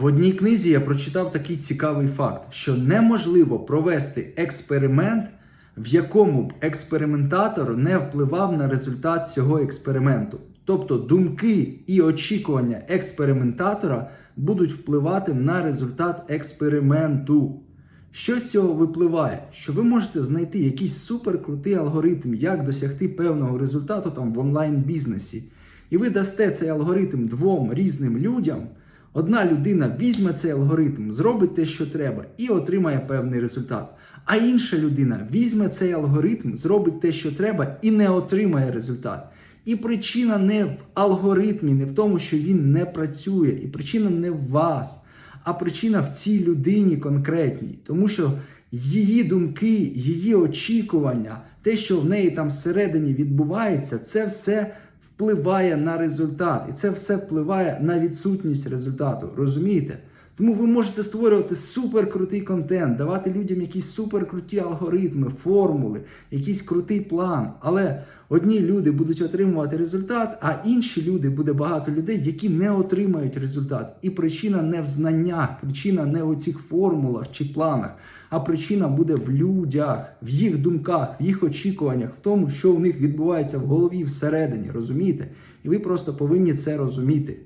В одній книзі я прочитав такий цікавий факт, що неможливо провести експеримент, в якому б експериментатор не впливав на результат цього експерименту. Тобто думки і очікування експериментатора будуть впливати на результат експерименту. Що з цього випливає? Що ви можете знайти якийсь суперкрутий алгоритм, як досягти певного результату там в онлайн-бізнесі. І ви дасте цей алгоритм двом різним людям. Одна людина візьме цей алгоритм, зробить те, що треба, і отримає певний результат. А інша людина візьме цей алгоритм, зробить те, що треба, і не отримає результат. І причина не в алгоритмі, не в тому, що він не працює, і причина не в вас, а причина в цій людині конкретній, тому що її думки, її очікування, те, що в неї там всередині відбувається, це все впливає на результат, і це все впливає на відсутність результату. Розумієте? Тому ви можете створювати суперкрутий контент, давати людям якісь суперкруті алгоритми, формули, якийсь крутий план. Але одні люди будуть отримувати результат, а інші люди буде багато людей, які не отримають результат. І причина не в знаннях, причина не у цих формулах чи планах, а причина буде в людях, в їх думках, в їх очікуваннях, в тому, що у них відбувається в голові всередині. Розумієте? І ви просто повинні це розуміти.